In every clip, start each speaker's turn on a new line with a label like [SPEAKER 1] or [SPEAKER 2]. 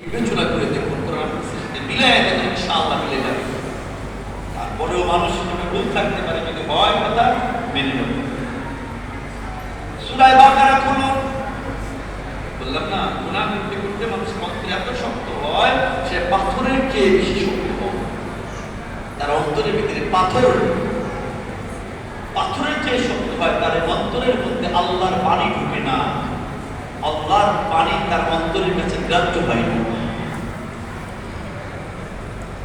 [SPEAKER 1] বিবেচনা করে দেখুন কোরআন মিলাই দেন ইনশাআল্লাহ মিলে যাবে। তারপরেও মানুষ হিসেবে ভুল থাকতে পারে, যদি হয় কথা মেনে নেব। সুরাই বাকারা খুলুন। বললাম না গুনাহ করতে করতে মানুষের অন্তরে এত শক্ত হয়, সে পাথরের চেয়ে বেশি শক্ত হয়। তার অন্তরের ভিতরে পাথর পাথরের চেয়ে শক্ত হয়, তার অন্তরের মধ্যে আল্লাহর পানি ঢুকে না। আল্লাহর পানি তার অন্তরের কাছে গ্রাহ্য হয় না।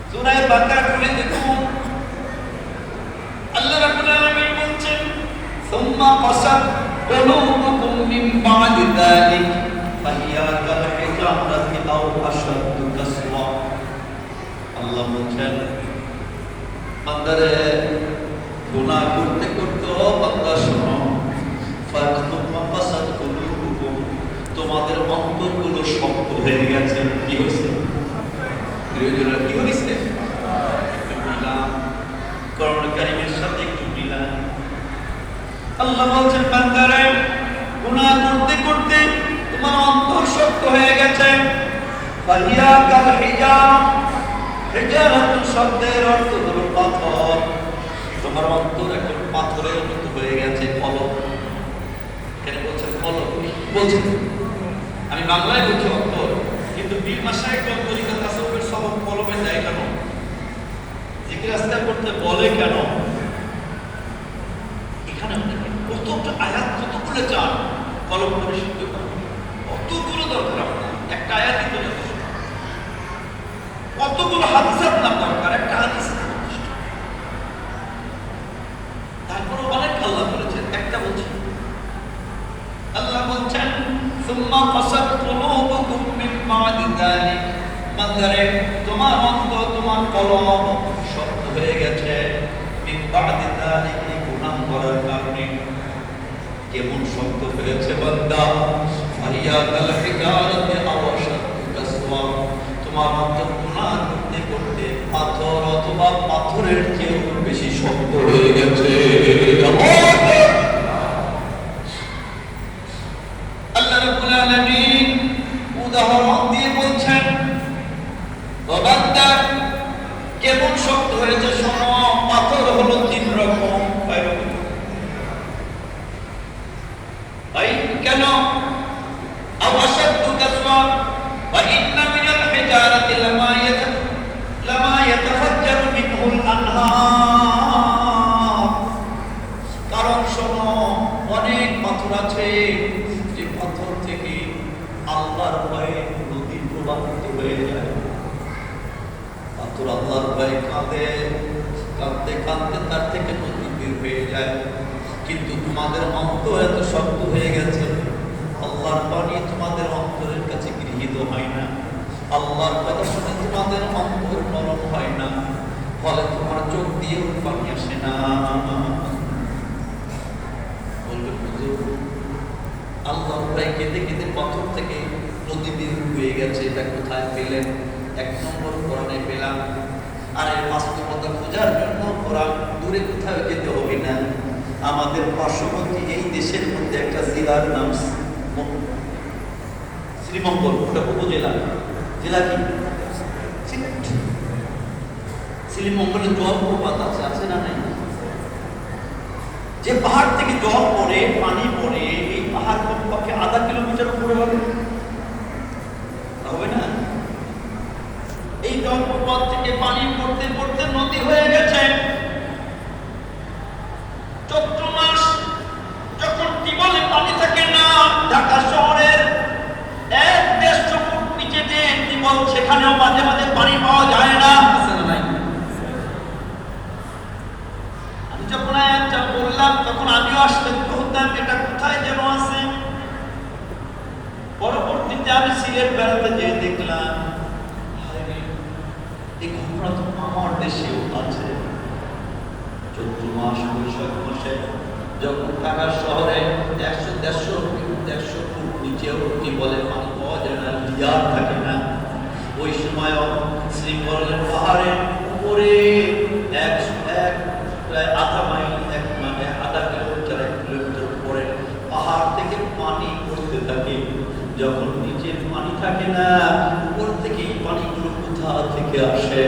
[SPEAKER 1] সুরায় খুলে দেখুন, আল্লাহ রাব্বুল আলামিন বলছেন, সুম্মা কুলুবুকুম মিন বাদি যালিক, ফাহিয়া আও কাসওয়া। আল্লাহ বলছেন, বান্দারে, গুনাহ করতে করতে বান্দা শোনো তোমাদের অন্তরগুলো শক্ত হয়ে গেছে। কি হয়েছে? কি হয়েছে? সাথে একটু মিলাম আল্লাহ করতে করতে তোমার অন্তর শক্ত হয়ে গেছে। শব্দের অর্থ পাথর। তোমার অন্তর এখন পাথরের মতো হয়ে গেছে কলম এখানে বলছেন কলম বলছেন আমি বাংলায় বলছি অন্তর কিন্তু বীর মাসায় কোন তাসাউফের সবক কলমে দেয় কেন? জিকির আস্তে করতে বলে কেন? এখানে কতটা আয়াত কতগুলো চান? কলম করে। শিখতে পারবে কতগুলো দরকার একটা আয়াতই তো কতগুলো হাদিস আপনার দরকার? একটা হাদিস। তারপরে অনেক আল্লাহ বলেছেন, একটা বলছি। আল্লাহ বলছেন ثم قست قلوبكم من بعد ذلك বান্দারে তোমার অন্তর তোমার কলম শক্ত হয়ে গেছে من بعد ذلك এই গুনাহ করার কারণে কেমন শক্ত হয়েছে বান্দা ফারিয়া কাল হিজারাতে আও আশাদ্দু কাসওয়া তোমার অন্তর গুনাহ করতে করতে পাথর অথবা পাথরের চেয়েও বেশি শক্ত হয়ে গেছে আল্লাহ হয়ে যায় পাথর আল্লাহর ভয়ে কাঁদে কাঁদতে কাঁদতে তার থেকে নদী হয়ে যায় কিন্তু তোমাদের অন্তর এত শক্ত হয়ে গেছে আল্লাহর বাণী তোমাদের অন্তরের কাছে গৃহীত হয় না আল্লাহর কথা শুনে তোমাদের অন্তর নরম হয় না ফলে তোমার চোখ দিয়েও পানি আসে না বলবে হুজুর আল্লাহর প্রায় কেঁদে কেঁদে পাথর থেকে বের হয়ে গেছে, এটা কোথায় পেলেন? এক নম্বর কোরআনে পেলাম। আর এই বাস্তবতা খোঁজার জন্য কোরআন দূরে কোথাও যেতে হবে না। আমাদের পার্শ্ববর্তী এই দেশের মধ্যে একটা জেলার নাম শ্রীমঙ্গল, ওটা উপজেলা। জেলা কি? সিলেট। শ্রীমঙ্গলে জলপ্রপাত আছে আছে না নাই? যে পাহাড় থেকে জল পড়ে, পানি পড়ে, এই পাহাড় কমপক্ষে আধা কিলোমিটার উপরে হবে। হবে না? এই জলপ্রপাত থেকে পানি পড়তে পড়তে নদী হয়ে গেছে। চৈত্র মাস যখন টিবলে পানি থাকে না, ঢাকা শহরের এক দেড়শো ফুট নিচে যে টিবল সেখানেও মাঝে মাঝে পানি পাওয়া যায় না। আমি যখন বললাম, তখন আমিও হতাম, এটা কোথায় যেন আছে? পরবর্তীতে আমি সিলেট বেড়াতে যেয়ে দেখলাম এই ঘটনা তো আমার দেশেও আছে। চৈত্র মাস বৈশাখ মাসে, যখন ঢাকা শহরে একশো দেড়শো দেড়শো ফুট নিচেও কি বলে পানি পাওয়া যায় না, লিয়ার থাকে না। ওই সময়ও শ্রীমঙ্গলের পাহাড়ের উপরে এক আধা মাইল এক মানে আধা কিলোমিটার এক কিলোমিটার উপরে পাহাড় থেকে পানি পড়তে থাকে যখন নিচে পানি থাকে না, উপর থেকে থেকে আসে?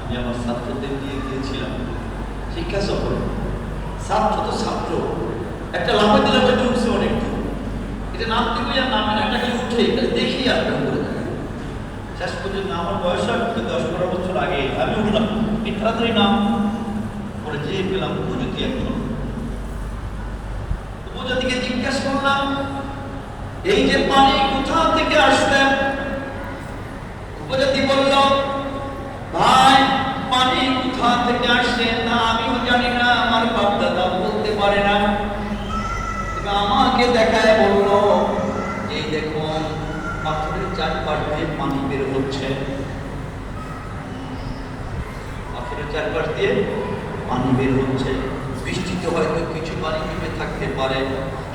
[SPEAKER 1] আমি আমার ছাত্রদের নিয়ে গিয়েছিলাম শিক্ষা সফরে। ছাত্র তো ছাত্র। একটা লাফা দিলাম এটা উঠছে অনেক এটা নাম দিবই আর নামে একটা কি উঠে দেখি আর করে দেয় শেষ পর্যন্ত আমার বয়স হয় দশ বারো বছর আগে আমি উঠলাম। এই নাম। পরে যেয়ে পেলাম উপজাতি একজন। উপজাতিকে জিজ্ঞেস করলাম, এই যে পানি কোথা থেকে আসলেন উপজাতি বলল, ভাই, পানি কোথা থেকে আসছে না আমিও জানি না, আমার বাপ দাদা বলতে পারে না। আমাকে দেখায় বলল, এই দেখুন পাথরের চারপাশ দিয়ে পানি বের হচ্ছে। পাথরের চারপাশ দিয়ে পানি বের হচ্ছে। বৃষ্টিতে হয়তো কিছু পানি জমে থাকতে পারে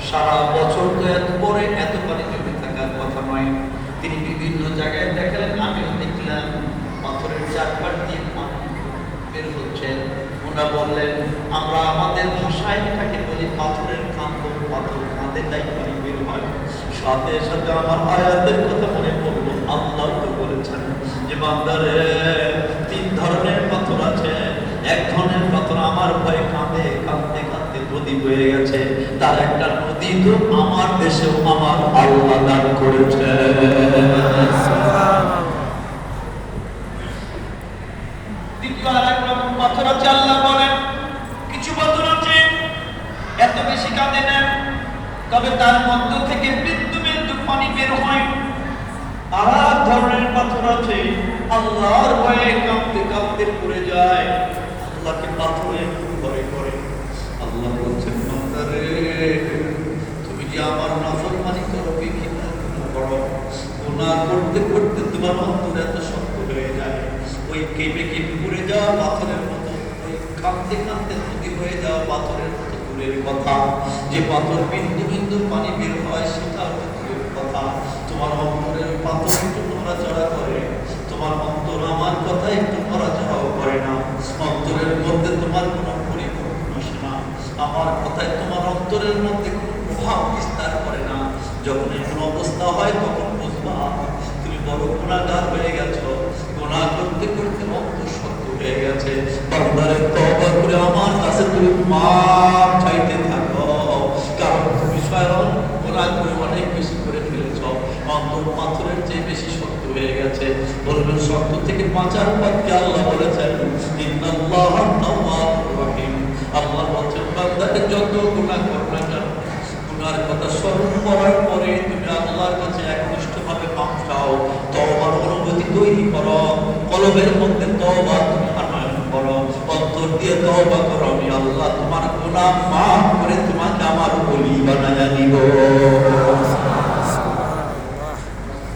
[SPEAKER 1] সারা বছর তো এত পরে এত পানি জমে থাকার কথা নয়। তিনি বিভিন্ন জায়গায় দেখালেন, আমিও দেখলাম। পাথরের চারপাশ দিয়ে পানি বের হচ্ছে। ওনারা বললেন, আমরা আমাদের ভাষায় এটাকে বলি পাথরের কান্দ পাথর কাঁদে তাই পানি বের হয়। সাথে সাথে আমার আয়াতের কথা মনে পড়ল। আল্লাহ তো বলেছেন যে বান্দারে, তিন ধরনের পাথর আছে। এক ধরনের পাথর আমার ভয়ে কাঁদে, কাঁদতে কাঁদতে নদী বয়ে গেছে। তার একটা নদী তো আমার দেশেও আমার আল্লাহ দান করেছে। কিছু পাথর আছে, এত বেশি কাঁদে না। তবে তার মধ্য থেকে বিন্দু বিন্দু পানি বের হয়। আর ধরনের পাথর আছে, আল্লাহর ভয়ে কাঁপতে কাঁপতে পড়ে যায়। আল্লাহকে পাথরে ভয় করে আল্লাহ বলছেন, বান্দারে, তুমি যে আমার নাফরমানি করো বিভিন্ন করো? গুনাহ করতে করতে তোমার অন্তর এত শক্ত হয়ে যায়। ওই কেঁপে কেঁপে পড়ে যাওয়া পাথরের মতো, ওই কাঁদতে কাঁদতে নদী হয়ে যাওয়া পাথরের মতো দূরের কথা। যে পাথর বিন্দু বিন্দু পানি বের হয়, সেটা দূরের কথা। তোমার অন্তরের পাথর একটু নড়াচড়া করে, তোমার অন্তর আমার কথা একটু নড়াচড়াও করে না। অন্তরের মধ্যে তোমার কোনো পরিবর্তন আসে না আমার কথায় তোমার অন্তরের মধ্যে কোনো প্রভাব বিস্তার করে না। যখন এমন অবস্থা হয়, তখন বুঝবা তুমি বড় গুণাগার হয়ে গেছো। গুণা করতে করতে অন্তর শক্ত হয়ে গেছে। করে আমার কাছে তুমি মাপ চাইতে থাকো। কারণ তুমি স্বয়ং গুণা করে অনেক বেশি করে ফেলেছ। অন্তর পাথরের চেয়ে বেশি হয়ে গেছে। বলবেন শক্ত থেকে বাঁচার পথকে আল্লাহ বলেছেন? আল্লাহ বলছেন, বান্দাকে যত গুনাহ করো না কেন গুনার কথা স্মরণ করার পরে তুমি আল্লাহর কাছে একনিষ্ঠভাবে মাপ চাও। তওবার অনুভূতি তৈরি করো। কলবের মধ্যে তওবা তুমি আনয়ন করো। অন্তর দিয়ে তওবা করো, আমি আল্লাহ তোমার গুনাহ মাফ করে তোমাকে আমার ওলি বানায়া নিব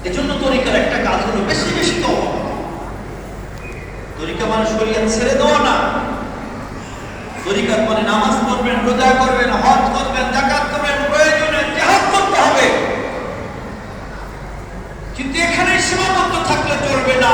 [SPEAKER 1] এজন্য তরিকার একটা কাজ হলো বেশি বেশি তওবা তরিকা মানে শরীয়ত ছেড়ে দেওয়া না। তরিকাত মানে নামাজ পড়বেন, রোজা করবেন, হজ করবেন জাকাত করবেন প্রয়োজনে জিহাদ করতে হবে কিন্তু এখানে সীমাবদ্ধ থাকলে চলবে না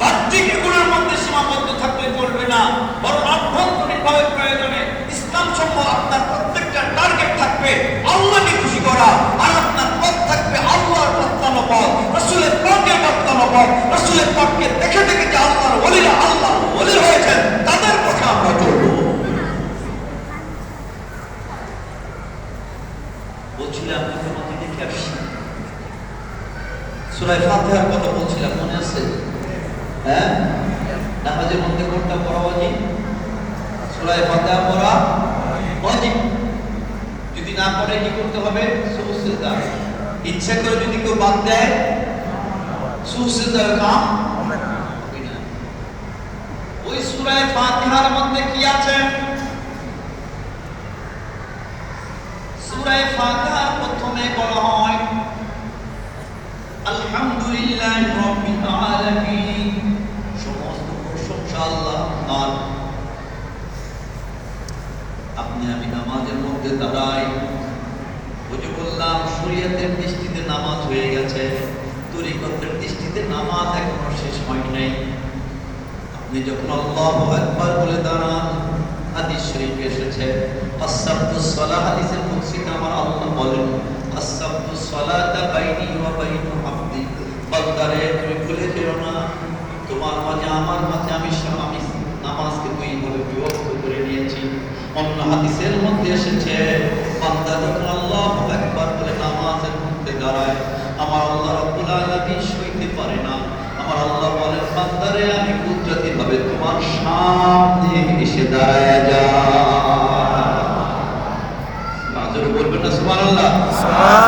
[SPEAKER 1] বাহ্যিক এগুলোর মধ্যে সীমাবদ্ধ থাকলে চলবে না বরং আভ্যন্তরীণভাবে প্রয়োজনে ইসলাম সম্ভব আপনার প্রত্যেকটা টার্গেট থাকবে আল্লাহকে খুশি করা আর আপনার পথ থাকবে আল্লাহর প্রত্যানো পথ রসুলের পাকের প্রত্যানো পথ রসুলের পাককে দেখে দেখে যে আল্লাহর ওলিরা আল্লাহ ওলি হয়েছেন, তাদের পথে আমরা চলবো বলছিলাম তোমাকে দেখে আসছি সুরাই ফাতিহার কথা বলছিলাম, মনে আছে? হ্যাঁ? নামাজের মধ্যে কোনটা পড়া অজিব সুরাই ফাতিহা পড়া অজিব যদি না পড়ে কি করতে হবে? সুসিদা ইচ্ছা করে যদি কেউ বাদ দেয় সুসিদার কাম হবে না। ওই সুরায় ফাতিহার মধ্যে কি আছে? সুরায় ফাতিহার প্রথমে বলা হয় আলহামদুলিল্লাহ রাব্বিল আলামিন। সমস্ত প্রশংসা আল্লাহ আপনি আমি নামাজের মধ্যে দাঁড়াই ওই যে বললাম শরীয়তের দৃষ্টিতে নামাজ হয়ে গেছে। দৃষ্টিতে নামাজ এখনও শেষ হয় নাই। আপনি যখন আল্লাহু আকবার বলে দাঁড়ান, হাদিস শরীফে এসেছে হাদিসের আমার আল্লাহ বলেন বাইনি ওয়া বাইনা আবদি বান্দারে, তুমি ভুলে না, তোমার মাঝে, আমার মাঝে আমি আমি নামাজকে বিভক্ত করে নিয়েছি। অন্য হাদিসের মধ্যে এসেছে, বান্দা যখন আল্লাহ একবার বলে নামাজের মধ্যে দাঁড়ায়, আমার আল্লাহ রাব্বুল পারে না। আমার আল্লাহ বলেন, বান্দারে, আমি কুদরতি ভাবে তোমার সামনে এসে দাঁড়ায় যা বলবেন না, সুবহানাল্লাহ।
[SPEAKER 2] সুবহানাল্লাহ।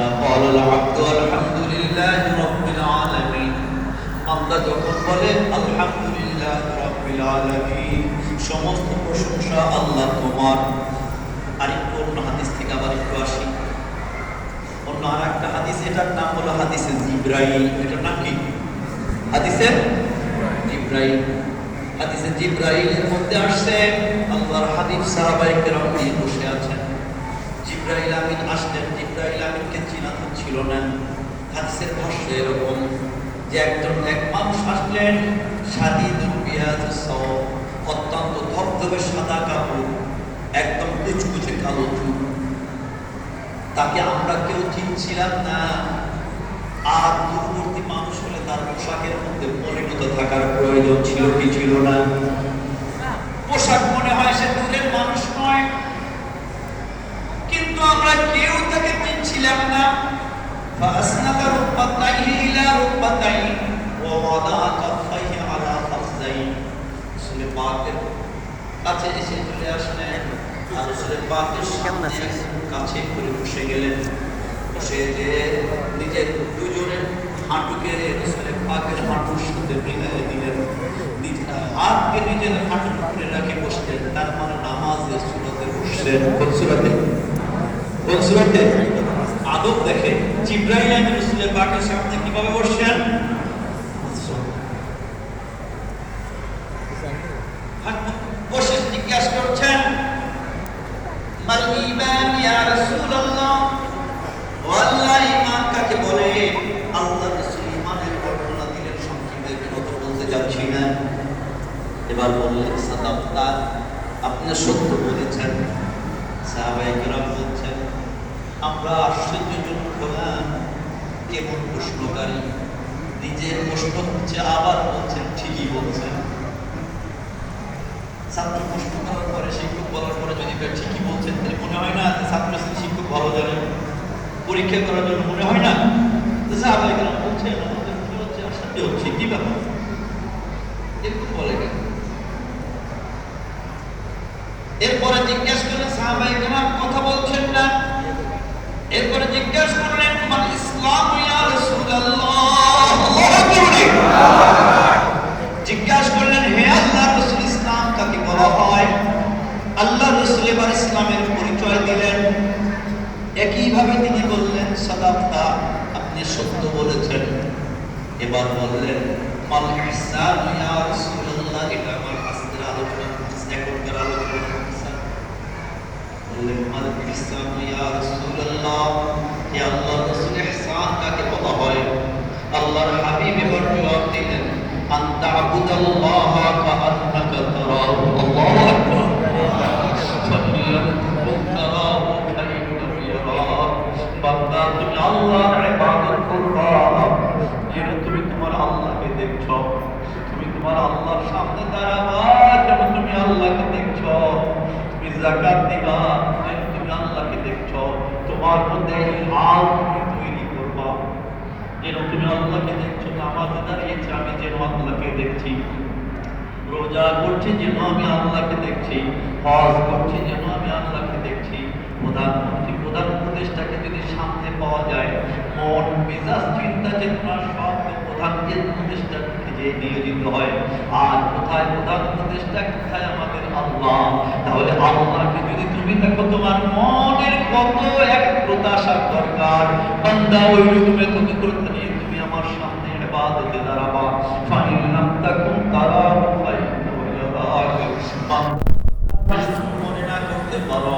[SPEAKER 1] قال العبد الحمد لله رب العالمين আমরা যখন বলে আলহামদুলিল্লাহ রাব্বিল আলামিন সমস্ত প্রশংসা আল্লাহ তোমার আরেকটু অন্য হাদিস থেকে আবার একটু আসি অন্য আর একটা হাদিস এটার নাম হলো হাদিসে জিব্রাইল এটার নাম কি হাদিসে জিব্রাইল হাদিসে জিব্রাইলের মধ্যে আসছে আল্লাহর হাবিব সাহাবায়ে কেরাম নিয়ে বসে আছেন জিব্রাইল আমিন আসলেন ছিল না। হাদিসের ভাষ্য এরকম যে একজন এক মানুষ আসলেন সাদিদুল বিয়াজ সাও অত্যন্ত ধবধবে সাদা কাপড়, একদম কুচকুচে কালো চুল। তাকে আমরা কেউ চিনছিলাম না। আর দূরবর্তী মানুষ হলে তার পোশাকের মধ্যে পরিণত থাকার প্রয়োজন ছিল কি ছিল না। পোশাক মনে হয় সে দূরের মানুষ নয়। কিন্তু আমরা কেউ তাকে চিনছিলাম না। فأسند ركبتيه إلى ركبتيه ووضع كفيه على فخذيه রসুলের পাকের কাছে এসে চলে আসলেন আর রসুলের পাকের সামনে কাছে করে বসে গেলেন বসে যে নিজের দুজনের হাঁটুকে রসুলের পাকের হাঁটুর সাথে মিলিয়ে দিলেন নিজের হাতকে নিজের হাঁটুর উপরে রাখে বসলেন তার মানে নামাজের সুরতে বসলেন কোন সুরতে কোন সুরতে আদব দেখে জিব্রাইল আমিন রসুলের পাকের সামনে কীভাবে বসছেন বসে জিজ্ঞাসা করছেন মাল ঈমান ইয়া রাসূলুল্লাহ ওয়াল্লাহ ঈমান কাকে বলে আল্লাহ রাসূল ঈমানের বর্ণনা দিলেন সংক্ষেপে বিনত বলতে যাচ্ছি না এবার বললেন সাদাক্তা আপনি সত্য বলেছেন সাহাবায়ে কেরাম বলছেন আমরা আশ্চর্যজনক হলাম কেমন প্রশ্নকারী? নিজের প্রশ্ন হচ্ছে, আবার বলছেন, ঠিকই বলছেন। ছাত্র প্রশ্ন করার পরে শিক্ষক বলার পরে যদি ঠিকই বলছেন, তাহলে মনে হয় না ছাত্র শিক্ষক ভালো জানে। পরীক্ষা করার জন্য মনে হয় না? কেন? এরপরে জিজ্ঞাসা করলেন কথা বলছেন না? এরপরে জিজ্ঞাসা করলেন বললেন মাল ইহসান ইয়া রাসূলুল্লাহ এটা আমার আজকের আলোচনা এখনকার আলোচনা ইহসান। বললেন মাল ইহসান ইয়া রাসূলুল্লাহ হে আল্লাহ রাসূল ইহসান কাকে বলা হয় আল্লাহর হাবিব এবার জবাব দিলেন আন তা'বুদাল্লাহ কাআন্নাকা তারাহু আল্লাহু আকবার ফাইন কুম তারাহু ফাইন্নাহু ইয়ারাক বান্দা তুমি আল্লাহর দেখছ? তুমি তোমার আল্লাহর সামনে দাঁড়াবা তুমি আল্লাহকে দেখছ। তুমি যাকাত দিবা তুমি আল্লাহকে দেখছ। তোমার মধ্যে হাল তুমি তৈরি করবা। যেন তুমি আল্লাহকে দেখছ, নামাজে দাঁড়িয়েছে, আমি যেন আল্লাহকে দেখছি। রোজা করছি যেন আমি আল্লাহকে দেখছি। হজ করছি যেন আমি আল্লাহকে দেখছি। প্রধানমন্ত্রী, প্রধান উপদেশটাকে যদি সামনে পাওয়া যায়, মন, মেজাজ, চিন্তা, চেতনা সব প্রতিষ্ঠা যে নিয়োজিত হয়। আর কোথায় প্রধান উপদেশটা কোথায় আমাদের আল্লাহ? তাহলে আল্লাহকে যদি তুমি দেখো, তোমার মনের কত এক প্রত্যাশার দরকার। বান্দা, ওই রকমের তুমি করতে নিয়ে তুমি আমার সামনে ইবাদতে দাঁড়াবা ফাইন লাম তাকুন তারাহু ফাইন্নাহু ইয়ারাক মনে না করতে পারো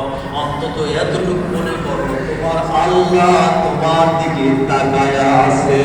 [SPEAKER 1] অন্তত এতটুকু মনে করো তোমার আল্লাহ তোমার দিকে তাকায় আছে।